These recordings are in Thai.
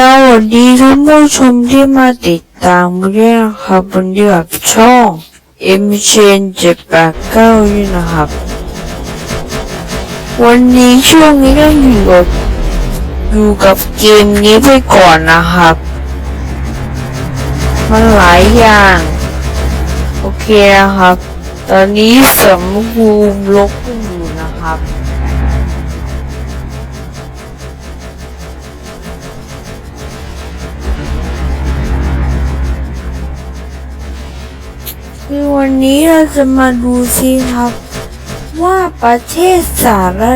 วัสดีท่านผู้ชมที่มาติดตามด้วยนะครับวันนี้กับช่อง M c h a n 789ด้วยนะครับ วันนี้ช่วงนี้ต้องอยู่กับอยู่กับเกมนี้ไปก่อนนะครับ มันหลายอย่าง โอเคนะครับ ตอนนี้สมภูมิลบอยู่นะครับ คือวันนี้เราจะมาดูสิครับ ว่าประเทศสหรั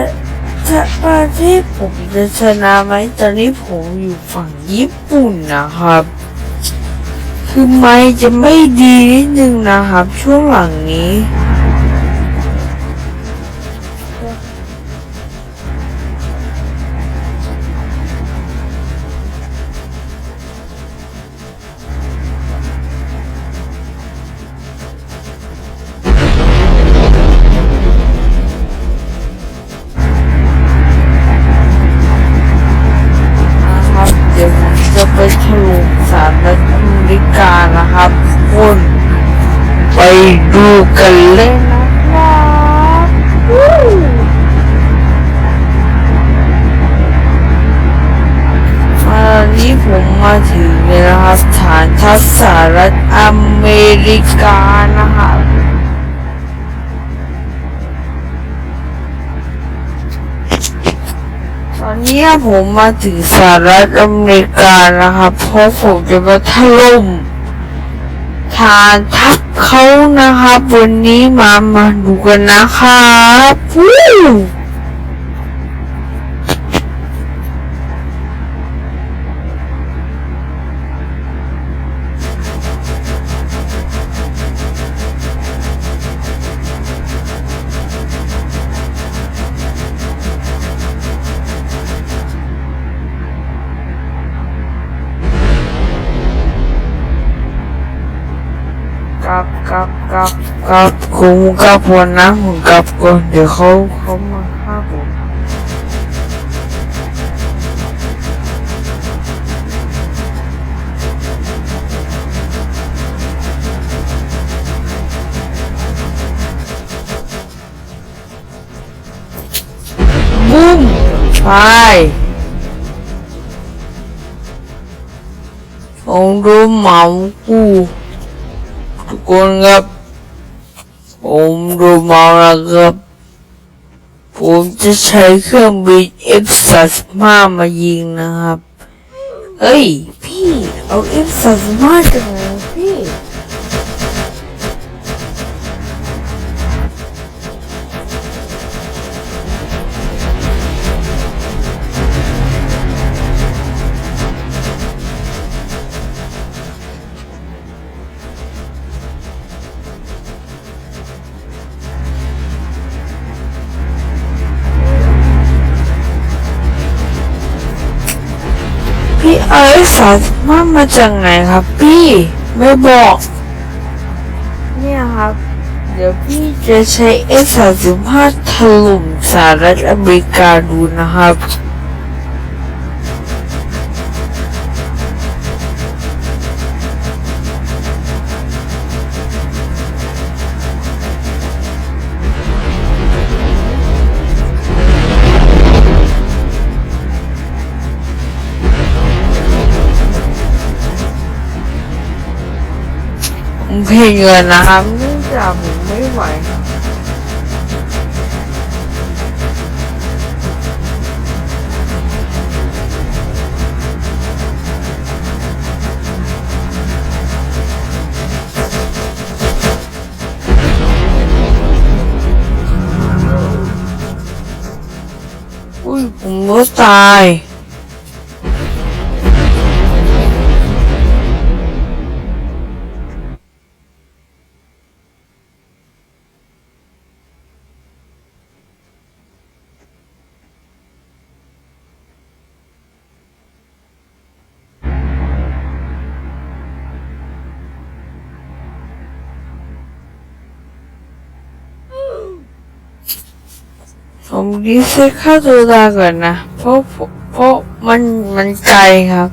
ฐประเทศผมจะชนะไหมตอนนี้ผมอยู่ฝั่งญี่ปุ่นนะครับ คือไม่จะไม่ดีนิดนึงนะครับ ช่วงหลังนี้ ดูกันเลยนะครับนี้ผมมาถึงนะครับฐานทัพสหรัฐอเมริกานะครับตอนนี้ผมมาถึงสหรัฐอเมริกานะครับเพราะผมจะมาถล่ม ฐานทัพเขานะครับ วันนี้มามาดูกันนะครับ ลับผมกลับก่อนนะผมกลับก่อ ผมดูมานครับผมดูมาแล้วครับ ผมจะใช้เครื่องบิน F35 มายิงนะครับ เฮ้ย พี่ เอา F35 จากไหน เอา F35 มาจากไหนครับพี่ ไม่บอก เนี่ยครับ เดี๋ยวพี่จะใช้ F35 ถล่มสหรัฐอเมริกาดูนะครับ ผมเพลงเงินนะ รีเซ็ตค่าตัวตาก่อนนะ เพราะเพราะมันมันไกลครับ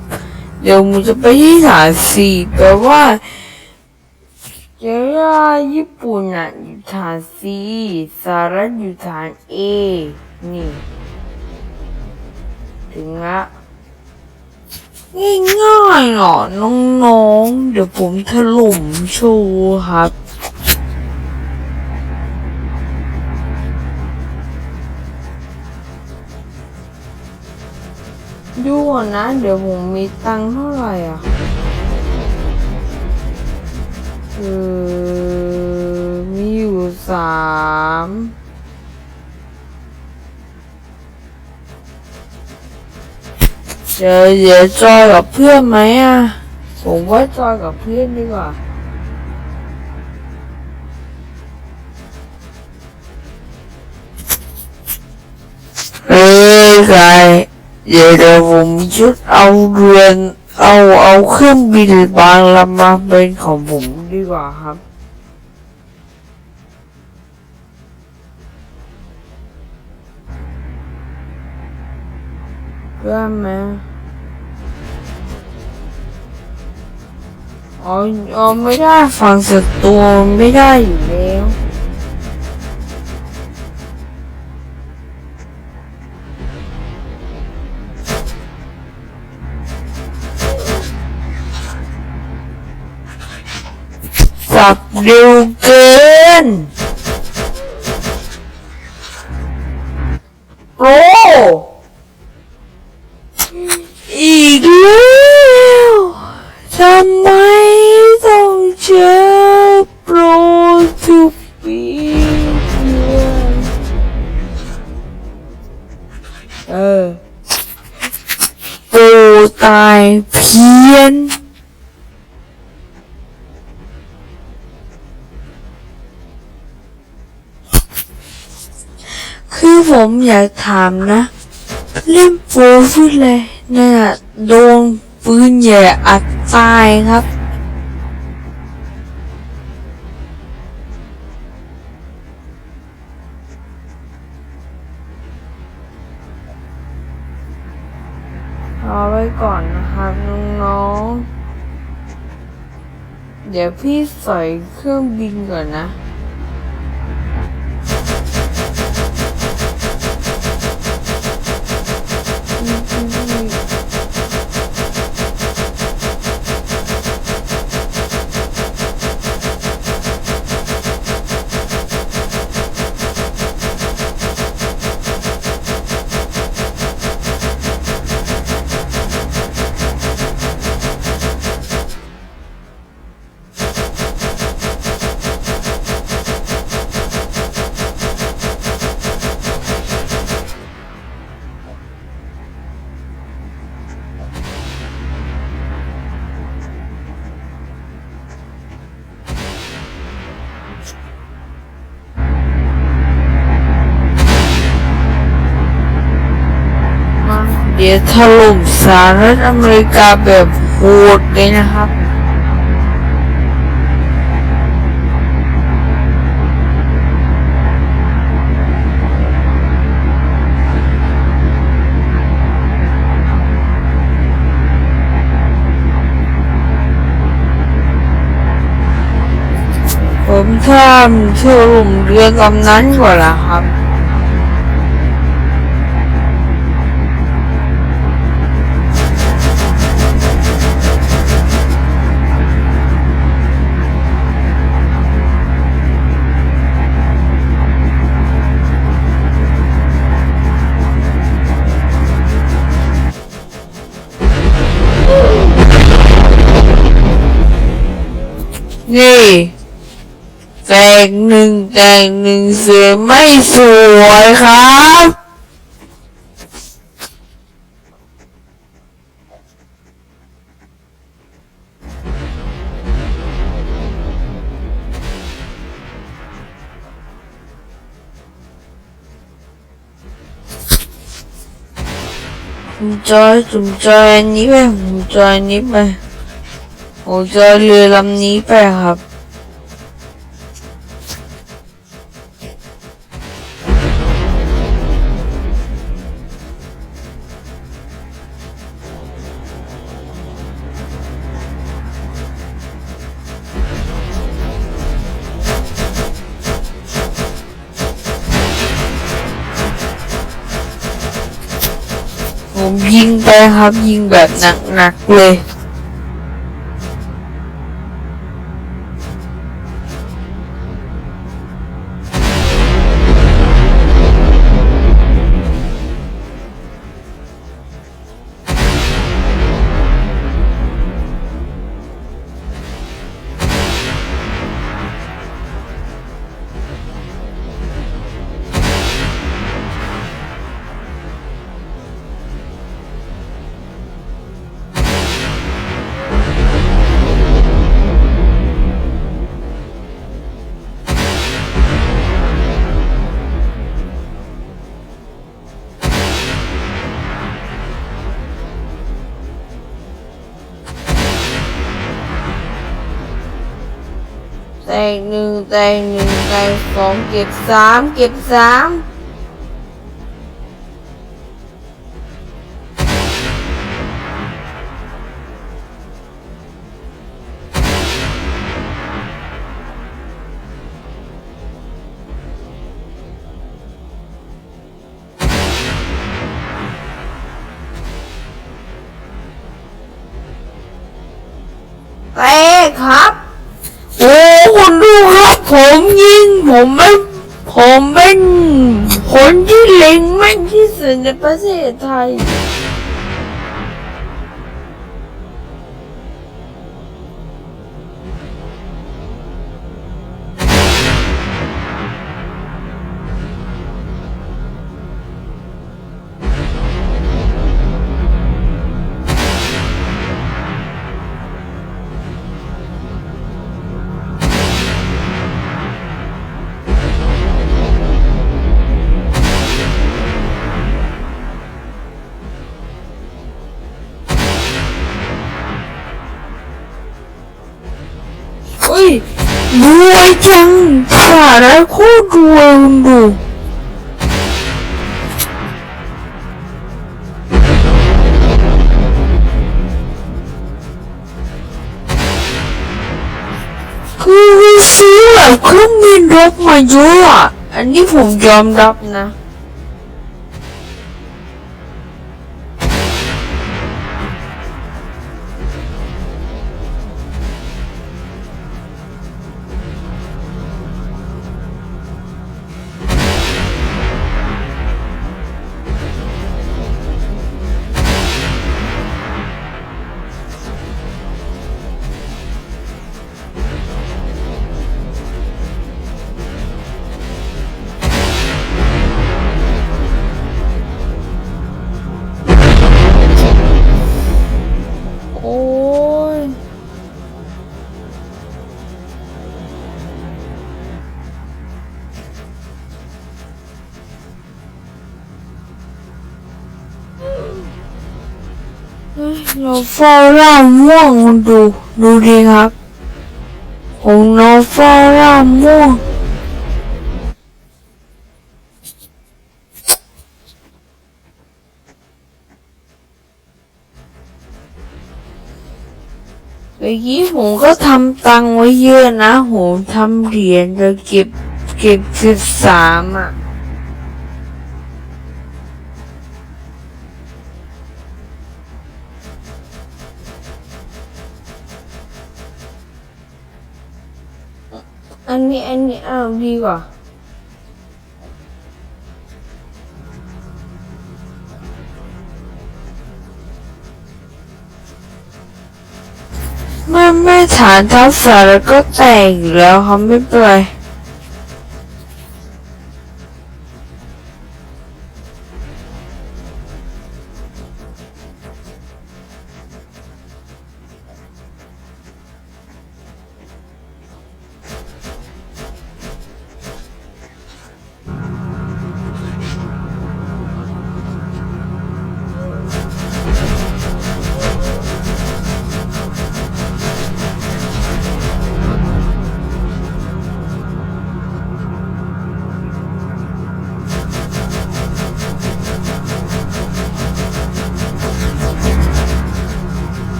เดี๋ยวผมจะไปที่ฐานสี่แปลว่าเจราญี่ปุ่นอะอยู่ฐานซีสหรัฐอยู่ฐานเอนี่ ถึงละง่ายๆเนาะน้องๆ เดี๋ยวผมถล่มโชว์ครับ ดูก่อนนะ เดี๋ยวผมมีตังค์เท่าไหร่อะเออมีอยู่สามเดี๋ยวเดี๋ยวจอยกับเพื่อนไหมอะ ผมว่าจอยกับเพื่อนดีกว่าเอ้ยใคร เดี๋ยวเดี๋ยวผมชุดเอาเรือน เอาเอาเครื่องบินบางลำมาเป็นของผมดีกว่าครับเพื่อไหมอ๋ออ๋อไม่ได้ฟังศัตรูไม่ได้อยู่แล้ว สับเร็วเกินโอ้อีกแล้วทำไมต้องเจอโปรทุกปีด้ยเออโปรตายเพีย คือผมอยากถามนะ เล่นโปรฟุตเลยนั่นน่ะโดนปืนใหญ่อัดตายครับรอไว้ก่อนนะครับน้องๆเดี๋ยวพี่ใส่เครื่องบินก่อนนะ เดี๋ยวถล่มสหรัฐอเมริกาแบบโหดเลยนะครับ ผมทำถล่มเรือลำนั้นก่อนละครับ นี่แต่งหนึ่งแต่งหนึ่งเสือไม่สวยครับจอยผมจอยอันนี้ไปผมจอยอันนี้ไป ผมจะเรือลำนี้ไปครับ ผมยิงไปครับยิงแบบหนักๆเลย แตกหนึ่งแตกหนึ่งแตกสองเก็บสามเก็บสาม ผมไม่ผมเป็นคนที่เล็งไม่ที่สุดในประเทศไทย จังสาระโคตรรวยดูคือซื้อแบบเครื่องบินรบมาเยอะอะอันนี้ผมยอมรับนะ เฮ้ยเราเฝ้าร่างม่วงดูดูดีครับผมเราเฝ้าร่างม่วงเมื่อกี้ผมก็ทำตังไว้เยอะนะผมทำเหรียญจะเก็บเก็บสิบสามอะ อันนี้เอาดีกว่าไม่ไม่ฐานทัพสารก็แตกอยู่แล้วเขาไม่เป็นไร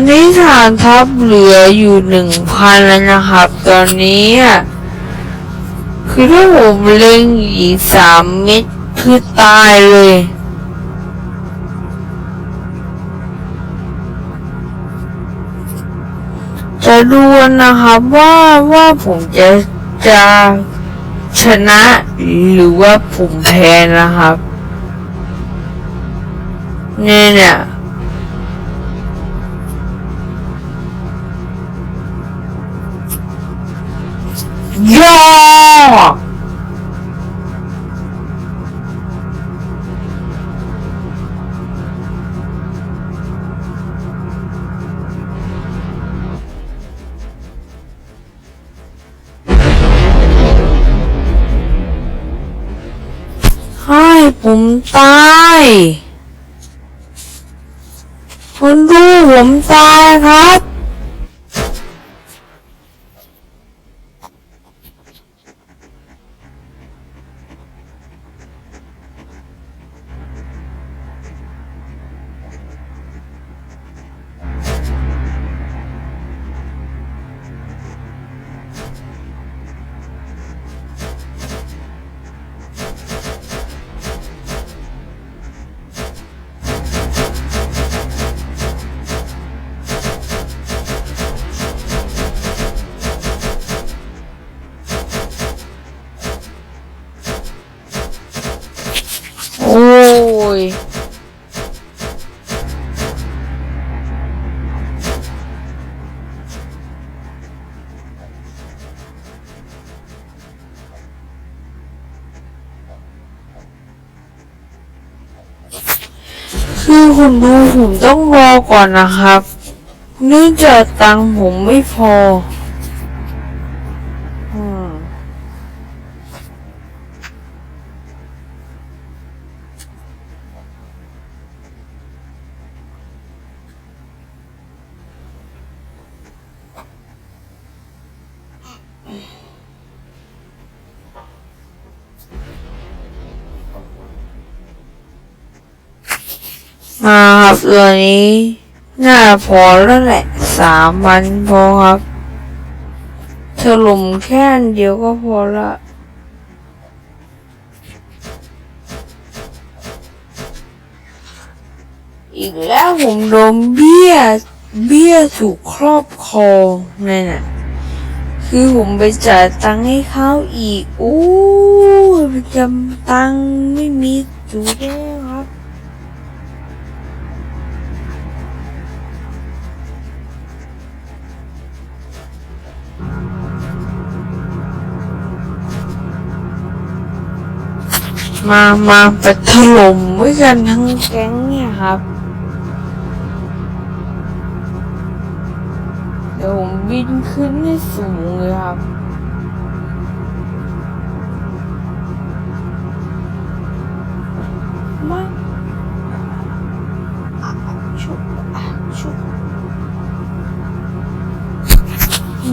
นนี้ฐานทัพเหลืออยู่หนึ่งพันแล้วนะครับ ตอนนี้ คือถ้าผมเล็งอีกสามเม็ดคือตายเลยจะดูนะครับว่าว่าผมจะจะชนะหรือว่าผมแพ้นะครับ เนี่ยเนี่ย ย่อให้ผมตายคนดูผมตายครับ คือคุณดูผมต้องรอก่อนนะครับ เนื่องจากตังค์ผมไม่พอ ตัวนี้น่าพอแล้วแหละสามวันพอครับถล่มแค่นเดียวก็พอละอีกแล้วผมโดนเบี้ย เบี้ยถูกครอบครองนั่นน่ะ คือผมไปจ่ายตังค์ให้เขาอีก โอ้ยจำตังค์ไม่มีจูแล้ว มามาไปถล่มไว้กันทั้งแก๊งเนี่ยครับ เดี๋ยวผมบินขึ้นให้สูงเลยครับมาชุบชุบ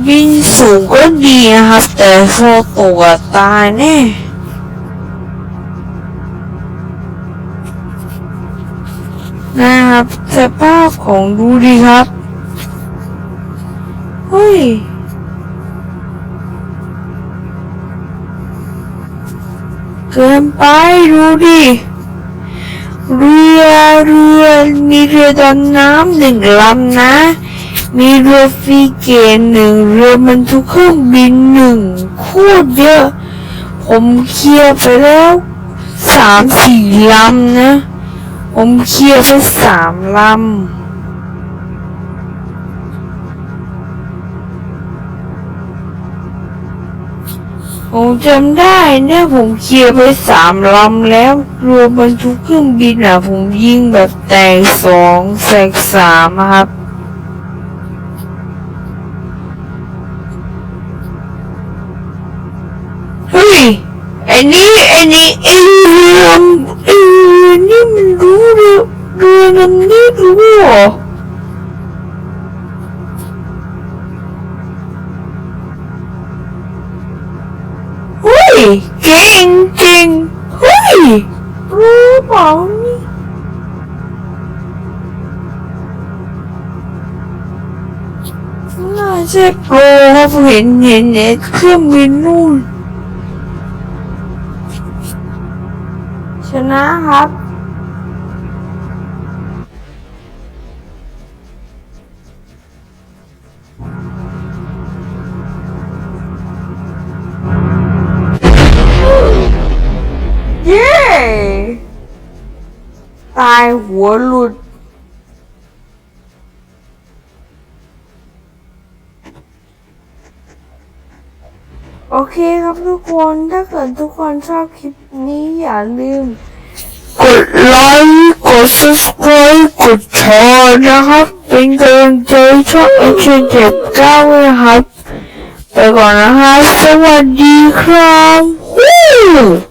บินสูงก็ดีนะครับ แต่พอตกอะตายแน่ นะครับสภาพของดูดีครับเฮ้ยเกินไปดูดิเรือเรือมีเรือดำน้ำหนึ่งลำนะ มีเรือฟรีเกตหนึ่งเรือบรรทุกเครื่องบินหนึ่งโคตรเยอะ ผมเคลียร์ไปแล้วสามสี่ลำนะ ผมเคลียร์ไปสามลำผมจำได้เนี่ยผมเคลียร์ไปสามลำแล้วรวมบรรทุกเครื่องบินอะ ผมยิงแบบแตกสองแสกสามครับ เฮ้ยไอ้นี่ไอ้นี่ไอ้เรือ เงินนี่รู้เหรอเฮ้ยเก่งเก่งเฮ้ยรู้เปล่านี่น่าจะโปรครับเห็นเห็นเห็นเครื่องบินนู่นชนะครับายหัวหลุด โอเคครับทุกคนถ้าเกิดทุกคนชอบคลิปนี้อย่าลืม กดไลค์กด subscribe กดแชร์นะครับ เป็นกำลังใจช่องเอ็กซ์เจ็บเก้าเลยครับ ไปก่อนนะครับสวัสดีครับ